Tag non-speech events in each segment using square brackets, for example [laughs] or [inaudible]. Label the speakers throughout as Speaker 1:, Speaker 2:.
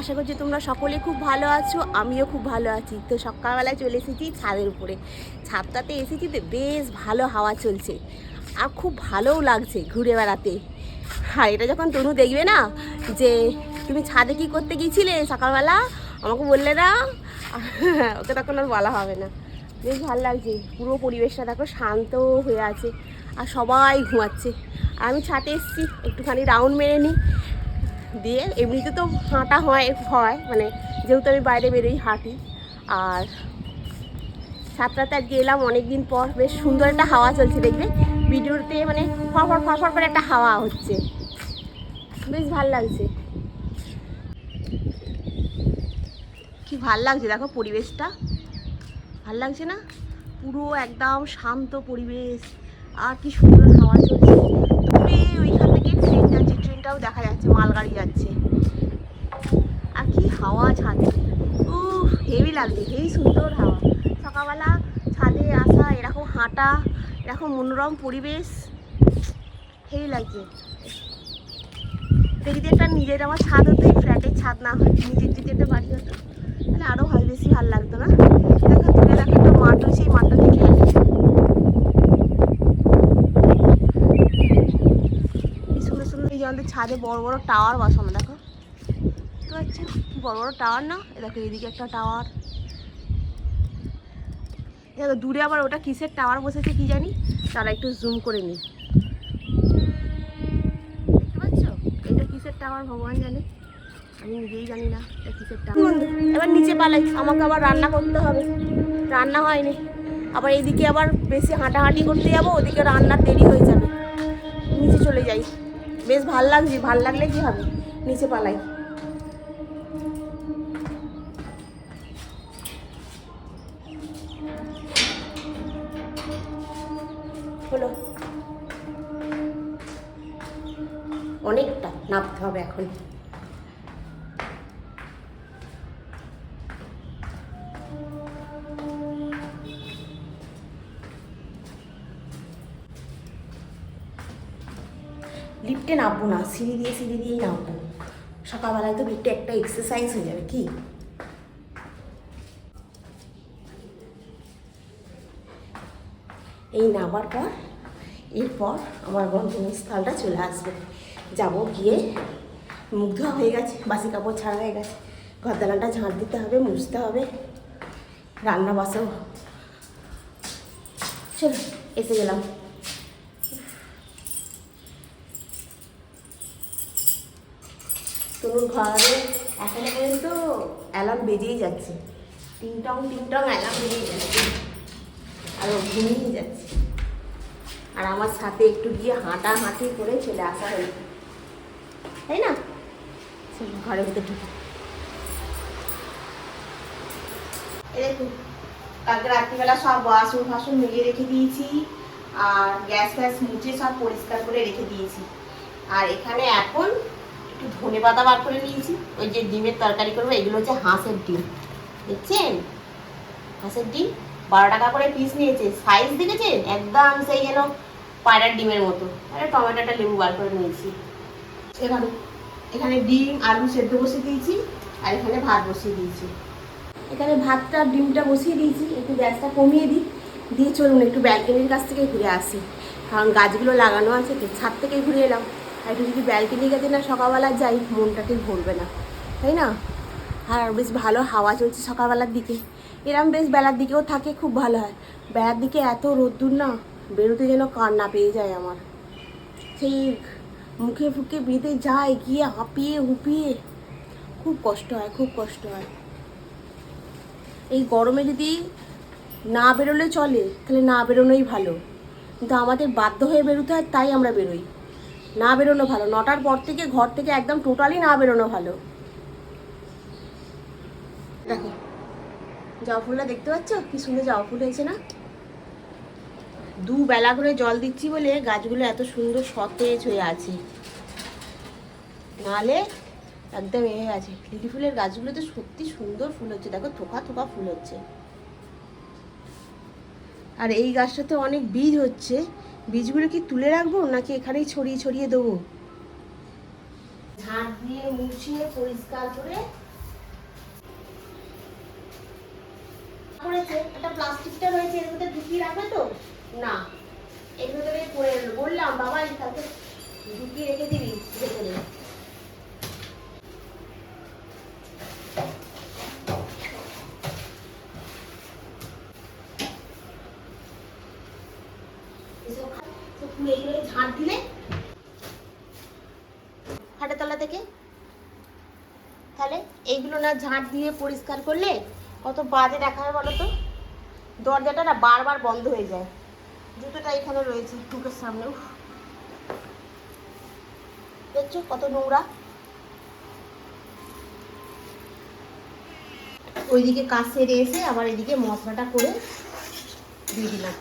Speaker 1: আশা করছি তোমরা সকলে খুব ভালো আছো, আমিও খুব ভালো আছি। তো সকালবেলায় চলে এসেছি ছাদের উপরে। ছাদটাতে এসেছি তো বেশ ভালো হাওয়া চলছে। আর খুব ভালোও লাগছে ঘুরে বেড়াতে। আর এটা যখন তনু দেখবে না, যে তুমি ছাদে কি করতে গিয়েছিলে সকালবেলা? আমাকে বললে না। [laughs] ওকে তখন আর বলা হবে না। বেশ ভালো লাগছে। পুরো পরিবেশটা দেখো শান্ত হয়ে আছে। আর সবাই ঘুমাচ্ছে। আমি ছাদে এসেছি, একটুখানি রাউন্ড মেরে নিই। দিয়ে এমনিতে তো হাঁটা হয় হয় মানে যেহেতু আমি বাইরে বেরোই হাঁটি। আর সাতটাতে আজকে এলাম অনেক দিন পর বেশ সুন্দর একটা হাওয়া চলছে দেখবে ভিডিওতে মানে ফরফর ফরফর করে একটা হাওয়া হচ্ছে। বেশ ভালো লাগছে। কি ভালো লাগছে দেখো পরিবেশটা। ভালো লাগছে না? পুরো একদম শান্ত পরিবেশ। আর কি সুন্দর হাওয়া চলছে। ওইখান ট্রেনটাও দেখা যাচ্ছে, মালগাড়ি যাচ্ছে। আর কি হাওয়া ছাদে। ও হেভি লাগছে হেভি সুন্দর হাওয়া। সকালবেলা ছাদে আসা, এরকম হাঁটা, এরকম মনোরম পরিবেশ হেভি লাগছে। দেখি একটা নিজের আমার ছাদ হতো ফ্ল্যাটের ছাদ না হয়, নিজের যদি একটা বাড়ি হতো তাহলে আরও হয় বেশি ভালো লাগতো না দেখো দূরে দেখো একটা মাঠ রয়েছে এই মাঠটাতে খেলে কি সুন্দর সুন্দর এই যে আমাদের ছাদে বড় বড় টাওয়ার বসানো দেখো। তো আচ্ছা কি বড় বড় টাওয়ার না? দেখো এদিকে একটা টাওয়ার। দেখো, দূরে আবার ওটা কিসের টাওয়ার বসেছে কি জানি? তারা একটু জুম করে নিই। দেখতে পাচ্ছ? এটা কিসের টাওয়ার ভগবান জানে? আমি নিজেই জানি না কিসের টাওয়ার। এবার নিচে পালাই, আমাকে আবার রান্না করতে হবে। রান্না হয়নি। আবার এইদিকে আবার বেশি হাঁটাহাঁটি করতে যাব, ওদিকে রান্নার দেরি হয়ে যাবে। নিচে চলে যাই। বেশ ভালো লাগছে ভালো লাগলে কি হবে? নিচে পালাই। হলো। অনেকটা নামতে হবে এখন। লিফটে নামবো না, সিঁড়ি দিয়ে সিঁড়ি দিয়েই নামবো। সকালবেলায় তো লিফটে একটা এক্সারসাইজ হয়ে যাবে, কি? এই নামার পর, এরপর আমার গন্তব্যস্থলটা চলে আসবে। যাব গিয়ে মুখ ধোয়া হয়ে গেছে, বাসি কাপড় ছাড়া হয়ে গেছে। ঘর দালানটা ঝাঁট দিতে হবে, মুছতে হবে। রান্না বাসাও। চলো, এসে গেলাম। তনুর ঘরে এখনও পর্যন্ত অ্যালার্ম বেজেই যাচ্ছে। টিংটং টিংটং অ্যালার্ম বেজেই যাচ্ছে। আর ঘুমিয়ে যাচ্ছে। আর আমার সাথে একটু গিয়ে হাঁটা হাঁটি করে চলে আসা হয়েছে। তাই না? ঘরের ভিতরে ঢুকি। দেখুন, কালকে রাত্রিবেলা সব বাসন ফাসন মিলিয়ে রেখে দিয়েছি। আর গ্যাস ফ্যাস মুছে সব পরিষ্কার করে রেখে দিয়েছি। আর এখানে এখন একটু ধনে পাতা বার করে নিয়েছি। ওই যে ডিমের তরকারি করব, এগুলো হচ্ছে হাঁসের ডিম। দেখছেন? হাঁসের ডিম, বারো টাকা করে পিস নিয়েছে। সাইজ দেখেছেন? একদম সেই যেন পায়রার ডিমের মতো। আরে টমেটোটা লেবু বার করে নিয়েছি। এখানে এখানে ডিম, আলু সেদ্ধ বসিয়ে দিয়েছি, আর এখানে ভাত বসিয়ে দিয়েছি। এখানে ভাতটা, ডিমটা বসিয়ে দিয়েছি। একটু গ্যাসটা কমিয়ে দিই। দিয়ে চলুন একটু ব্যালকনির কাছ থেকে ঘুরে আসি। কারণ গাছগুলো লাগানো আছে ছাদ থেকে ঘুরে এলাম। আর একটু যদি ব্যালকনি গেছে না সকালবেলা যাই, মনটা ঠিক ভরবে না। তাই না? আর বেশ ভালো হাওয়া চলছে সকালবেলার দিকে। এরম বেশ বেলার দিকেও থাকে, খুব ভালো হয়। বেলার দিকে এত রোদ্দুর না, বেরোতে যেন কান্না পেয়ে যায় আমার। সেই মুখে ফুকে বেঁধে যায়, গিয়ে হাঁপিয়ে হুপিয়ে। খুব কষ্ট হয়, খুব কষ্ট হয়। এই গরমে যদি না বেরোলে চলে, তাহলে না বেরোনোই ভালো। কিন্তু আমাদের বাধ্য হয়ে বেরোতে হয়, তাই আমরা বেরোই। না বেরোনো ভালো। নটার পর থেকে ঘর থেকে একদম টোটালি না বেরোনো ভালো। দেখো, জবা ফুলটা দেখতে পাচ্ছ? কি সুন্দর জবা ফুল হয়েছে না? দু বেলা করে জল দিচ্ছি বলে গাছগুলো এত সুন্দর সতেজ হয়ে আছে। নালে একদম এ আছে। লিলি ফুলের গাছগুলো তো সত্যি সুন্দর ফুল হচ্ছে। দেখো, থোকা থোকা ফুল হচ্ছে। আর এই গাছটাতে অনেক বীজ হচ্ছে। বীজগুলো কি তুলে রাখব নাকি এখানেই ছড়িয়ে ছড়িয়ে দেবো? ঝাঁট দিয়ে মুছিয়ে পরিষ্কার করে একটা প্লাস্টিকটা রয়েছে, এর মধ্যে ঢুকিয়ে রাখবে তো? না, এর ভেতরে বললাম, বাবা তাকে ঢুকিয়ে রেখে দিবি ভেতরে ঝাঁট দিয়ে পরিষ্কার করলে কত বাজে দেখা হয় বলো তো? দরজাটা না বারবার বন্ধ হয়ে যায়। জুতোটা এখানে রয়েছে টুকের সামনে দেখছ কত নোংরা? ওইদিকে কাজ সেরে এসে আবার এদিকে মশলাটা করে দিয়ে দিলাম।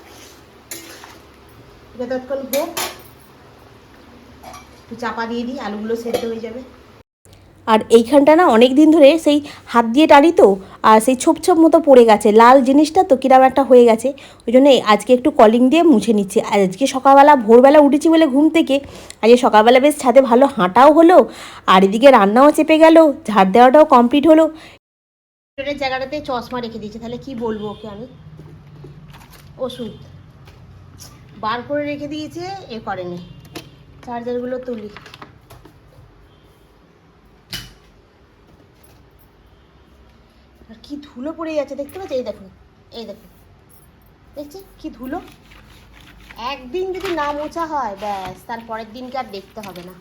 Speaker 1: যতক্ষণ হোক একটু চাপা দিয়ে দিই, আলুগুলো সেদ্ধ হয়ে যাবে।
Speaker 2: আর এইখানটা না অনেক দিন ধরে সেই হাত দিয়ে টানি তো, আর সেই ছোপ ছোপ মতো পড়ে গেছে, লাল জিনিসটা তো কিরম একটা হয়ে গেছে। ওই জন্য আজকে একটু কলিং দিয়ে মুছে নিচ্ছি। আজকে সকালবেলা, ভোরবেলা উঠেছি বলে ঘুম থেকে। আজকে সকালবেলা বেশ ছাদে ভালো হাঁটাও হলো, আর এদিকে রান্নাও চেপে গেল, ঝাড় দেওয়াটাও কমপ্লিট হলো।
Speaker 1: জায়গাটাতে চশমা রেখে দিয়েছে, তাহলে কি বলব ওকে আমি? ওষুধ। বার করে রেখে দিয়েছে, এ করেনি। চার্জারগুলো তুলি। আর কি ধুলো পড়ে যাচ্ছে, দেখতে পাচ্ছ? এই দেখো এই দেখো দেখছি, কি ধুলো? একদিন যদি না মোছা হয়, ব্যাস, তার পরের দিনকে আর দেখতে হবে না।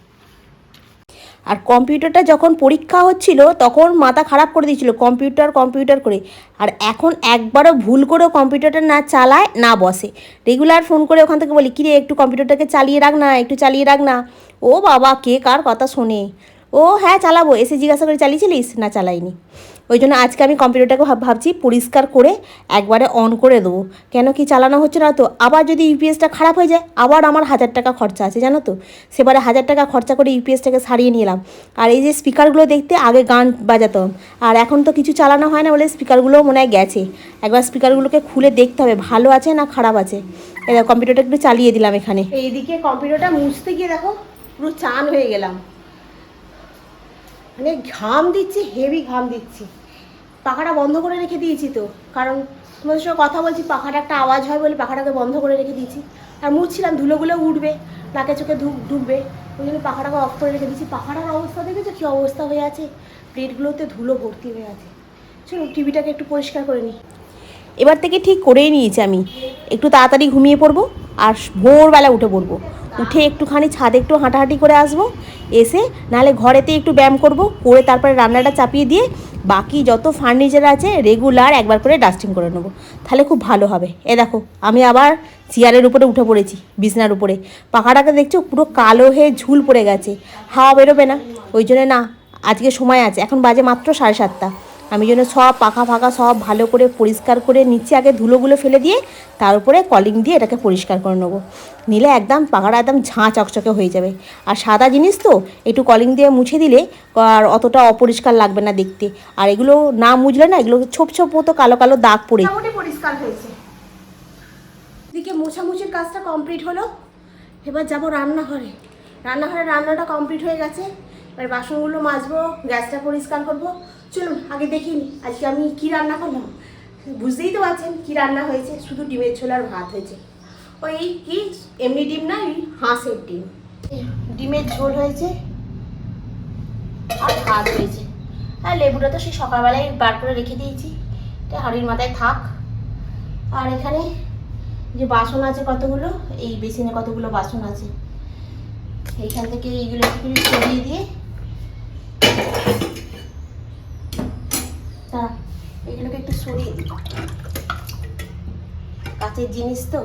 Speaker 2: আর কম্পিউটারটা যখন পরীক্ষা হচ্ছিল, তখন মাথা খারাপ করে দিয়েছিল, কম্পিউটার কম্পিউটার করে। আর এখন একবারও ভুল করেও কম্পিউটারটা না চালায়, না বসে। রেগুলার ফোন করে ওখান থেকে বলি, কিরে, একটু কম্পিউটারটাকে চালিয়ে রাখ না, একটু চালিয়ে রাখ না। ও বাবা, কে কার কথা শোনে? ও হ্যাঁ চালাবো। এসে জিজ্ঞাসা করে চালিয়েছিলিস? না, চালাইনি। ওই জন্য আজকে আমি কম্পিউটারটাকে ভাব ভাবছি পরিষ্কার করে একবারে অন করে দেবো। কেন কি চালানো হচ্ছে না তো? আবার যদি ইউপিএসটা খারাপ হয়ে যায়, আবার আমার হাজার টাকা খরচা আছে, জানো তো? সেবারে হাজার টাকা খরচা করে ইউপিএসটাকে সারিয়ে নিলাম। আর এই যে স্পিকারগুলো দেখতে, আগে গান বাজাতাম। আর এখন তো কিছু চালানো হয় না বলে স্পিকারগুলোও মনে হয় গেছে। একবার স্পিকারগুলোকে খুলে দেখতে হবে, ভালো আছে না খারাপ আছে? এবার কম্পিউটারটা একটু চালিয়ে দিলাম এখানে।
Speaker 1: এইদিকে কম্পিউটারটা মুছতে গিয়ে দেখো, পুরো চান হয়ে গেলাম। মানে ঘাম দিচ্ছি হেভি ঘাম দিচ্ছি। পাখাটা বন্ধ করে রেখে দিয়েছি তো। কারণ তোমাদের সঙ্গে কথা বলছি, পাখাটা একটা আওয়াজ হয় বলে পাখাটাকে বন্ধ করে রেখে দিয়েছি। আর মুড়ছিলাম ধুলোগুলো উঠবে, নাকে চোখে ধুক ঢুকবে, ওই জন্য পাখাটাকে অফ করে রেখে দিয়েছি। পাখাটার অবস্থা দেখেছ কী অবস্থা হয়ে আছে? প্লেটগুলোতে ধুলো ভর্তি হয়ে আছে। চলো টিভিটাকে একটু পরিষ্কার করে নিই।
Speaker 2: এবার থেকে ঠিক করেই নিয়েছি আমি। একটু তাড়াতাড়ি ঘুমিয়ে পড়ব আর ভোরবেলা উঠে পড়ব। উঠে একটুখানি ছাদে একটু হাঁটাহাঁটি করে আসব। এসে নাহলে ঘরেতে একটু ব্যায়াম করব, করে তারপরে রান্নাটা চাপিয়ে দিয়ে বাকি যত ফার্নিচার আছে রেগুলার একবার করে ডাস্টিং করে নেব। তাহলে খুব ভালো হবে। এ দেখো, আমি আবার চেয়ারের উপরে উঠে পড়েছি, বিছনার উপরে। পাখাটাকে দেখছ, পুরো কালো হয়ে ঝুল পড়ে গেছে। হাওয়া বেরোবে না, ওই জন্য না, আজকে সময় আছে, এখন বাজে মাত্র সাড়ে সাতটা। আমি জন্য সব পাখা ফাঁকা, সব ভালো করে পরিষ্কার করে নিচে আগে ধুলোগুলো ফেলে দিয়ে তার উপরে কলিং দিয়ে এটাকে পরিষ্কার করে নেব। নিলে একদম পাখাটা একদম ঝাঁ চকচকে হয়ে যাবে। আর সাদা জিনিস তো, একটু কলিং দিয়ে মুছে দিলে আর অতটা অপরিষ্কার লাগবে না দেখতে। আর এগুলো না মুছলে না, এগুলো ছোপ ছোপ মতো কালো কালো দাগ পড়ে।
Speaker 1: পরিষ্কার হয়েছে। এদিকে মোছামুছির কাজটা কমপ্লিট হলো। এবার যাব রান্নাঘরে। রান্নাঘরে রান্নাটা কমপ্লিট হয়ে গেছে। এবার বাসনগুলো মাজবো, গ্যাসটা পরিষ্কার করব। চলুন, আগে দেখি আজকে আমি কি রান্না করলাম? বুঝতেই তো পারছেন কি রান্না হয়েছে, শুধু ডিমের ঝোল আর ভাত হয়েছে। ওই কি, এমনি ডিম না ওই হাঁসের ডিম। ডিমের ঝোল হয়েছে আর ভাত হয়েছে। আর লেবুটা তো সেই সকালবেলায় বার করে রেখে দিয়েছি। এটা হাড়ির মাথায় থাক। আর এখানে যে বাসন আছে কতগুলো, এই বেসিনে কতগুলো বাসন আছে, এইখান থেকে এইগুলো একটু সরিয়ে দিয়ে দাঁড়া, এগুলোকে একটু সরিয়ে দিই কাঁচের জিনিস তো।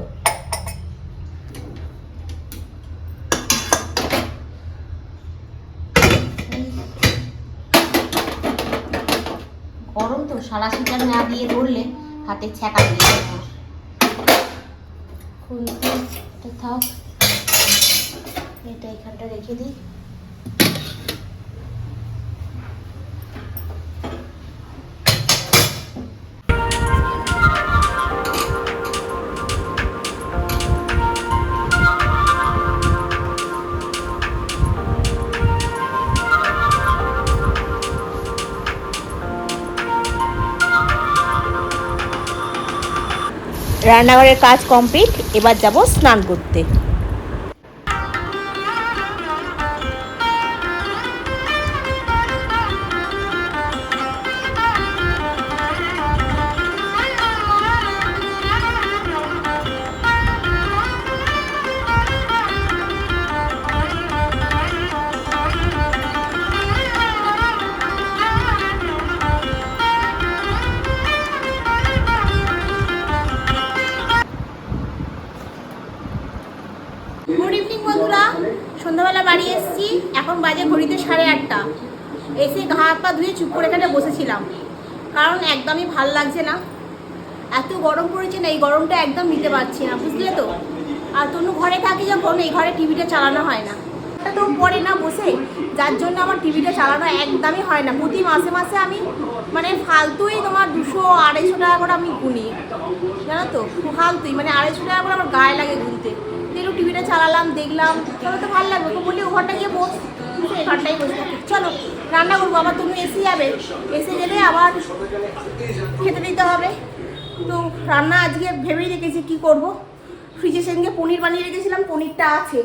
Speaker 1: গরম তো সারা সিটার না দিয়ে ধরলে হাতে ছ্যাঁকা দিয়ে থাক। এটা এখানটা রেখে দিই। রান্নাঘরের কাজ কমপ্লিট এবার যাব স্নান করতে। বাজে ঘড়িতে সাড়ে আটটা। এসে ঘা হাত পা ধুয়ে চুপ করে এখানে বসেছিলাম। কারণ একদমই ভালো লাগছে না। এত গরম পড়েছে না, এই গরমটা একদম নিতে পারছি না, বুঝলে তো? আর তনু ঘরে থাকি যখন, এই ঘরে টিভিটা চালানো হয় না। তো পড়ে না বসে, যার জন্য আমার টিভিটা চালানো একদমই হয় না। প্রতি মাসে মাসে আমি মানে ফালতুই তোমার দুশো আড়াইশো টাকা করে আমি গুনি। জানো তো? ফালতুই মানে আড়াইশো টাকা করে আমার গায়ে লাগে গুনতে। একটু টিভিটা চালালাম, দেখলাম তবে তো ভালো লাগবে। বলি ও ঘরটা গিয়ে বস। কিন্তু এই বসে থাকি। চলো, রান্না করব। আবার তুমি এসে যাবে। এসে গেলে আবার খেতে দিতে হবে। তো রান্না আজকে ভেবেই রেখেছি কি করব। ফ্রিজে সেদিনকে পনির বানিয়ে রেখেছিলাম। পনিরটা আছে।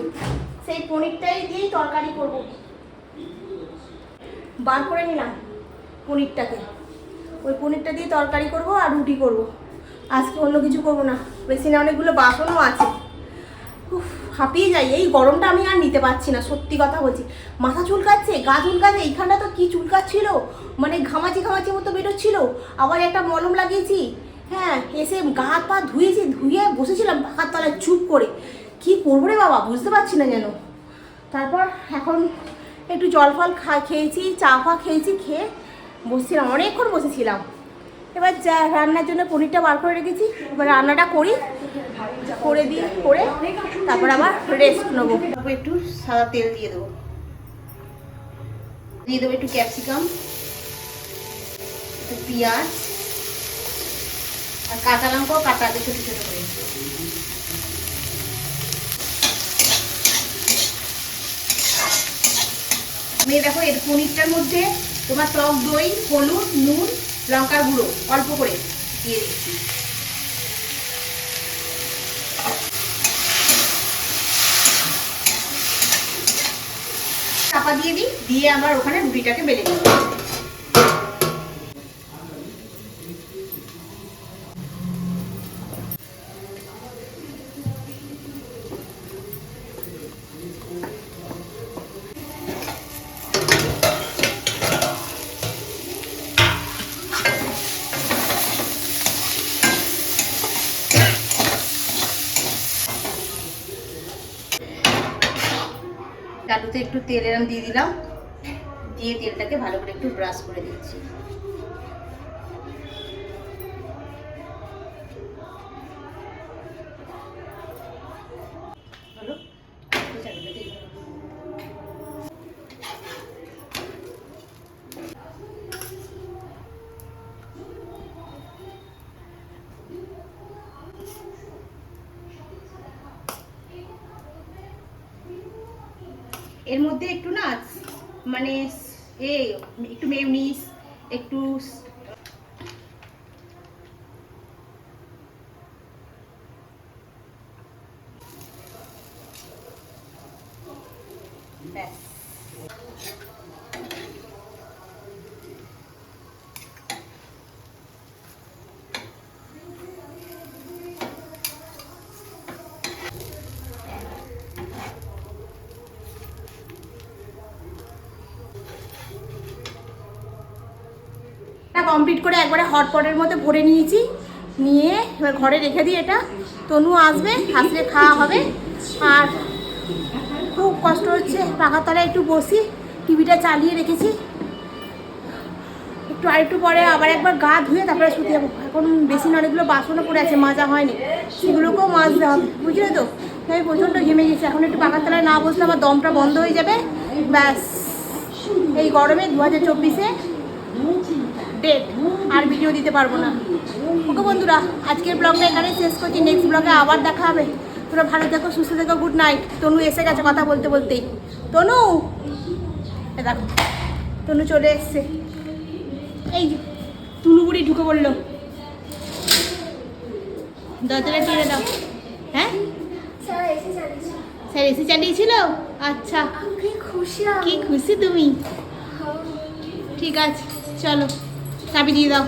Speaker 1: সেই পনিরটাই দিয়েই তরকারি করব। বার করে নিলাম পনিরটাকে। ওই পনিরটা দিয়ে তরকারি করব আর রুটি করব। আজকে অন্য কিছু করব না। বেশি না, অনেকগুলো বাসনও আছে। হাঁপিয়ে যাই। এই গরমটা আমি আর নিতে পারছি না, সত্যি কথা বলছি। মাথা চুলকাচ্ছে, গা চুলকাচ্ছে, এইখানটা তো কি চুলকাচ্ছিল? মানে ঘামাচি ঘামাচি মতো বেরোচ্ছিল। আবার একটা মলম লাগিয়েছি হ্যাঁ এসে গা হাত পা ধুয়েছি, ধুয়ে বসেছিলাম পাখার তলায় চুপ করে। কি করব রে বাবা, বুঝতে পারছি না যেন। তারপর এখন একটু জল ফল খা খেয়েছি, চা ফা খেয়েছি, খেয়ে বসছিলাম, অনেকক্ষণ বসেছিলাম। এবার যা রান্নার জন্য পনিরটা বার করে রেখেছি। এবার রান্নাটা করি, করে দিয়ে করে তারপর আবার রেস্ট নেব। একটু সাদা তেল দিয়ে দেবো। দিয়ে দেবো একটু ক্যাপসিকাম একটু পেঁয়াজ, আর কাঁচা লঙ্কাও কাটা আছে ছোটো ছোটো করে। আমি দেখো এর পনিরটার মধ্যে তোমার টক দই, হলুদ, নুন লঙ্কার গুঁড়ো অল্প করে দিয়ে দিচ্ছি। চাপা দিয়ে দিই, দিয়ে আমার ওখানে রুটিটাকে বেলে দিই একটু তেল এরম দিয়ে দিলাম। দিয়ে তেলটাকে ভালো করে একটু ব্রাশ করে দিচ্ছি। এর মধ্যে একটু না মানে এ একটু মেউনিস একটু ব্যাস। কমপ্লিট করে একবারে হটপটের মধ্যে ভরে নিয়েছি। নিয়ে এবার ঘরে রেখে দিই এটা। তনু আসবে, আসলে খাওয়া হবে। আর খুব কষ্ট হচ্ছে পাখার তলায় একটু বসি টিভিটা চালিয়ে রেখেছি। একটু আরেকটু পরে আবার একবার গা ধুয়ে তারপরে শুতে যাব। এখন বেশি অনেকগুলো বাসনও পড়ে আছে, মাজা হয়নি। সেগুলোকেও মাজতে হবে, বুঝলে তো? আমি প্রচণ্ড ঘেমে গেছি। এখন একটু পাখার তলায় না বসলে আমার দমটা বন্ধ হয়ে যাবে। ব্যাস, এই গরমে দু হাজার চব্বিশে ডেট আর ভিডিও দিতে পারব না। ওকে বন্ধুরা আজকের ব্লগটা এখানে শেষ করছি। নেক্সট ব্লগে আবার দেখা হবে। তোমরা ভালো থেকো সুস্থ থেকো গুড নাইট তনু এসে গেছে কথা বলতে বলতেই। তনু! দেখো তনু চলে এসছে। এই বুড়ি ঢুকে পড়ল। দরজাটা টেনে দাও। হ্যাঁ?
Speaker 2: স্যার এসে
Speaker 1: চালিয়েছিল? আচ্ছা।
Speaker 2: খুশি
Speaker 1: কি খুশি তুমি? ঠিক আছে চলো। চাবি দিয়ে দাও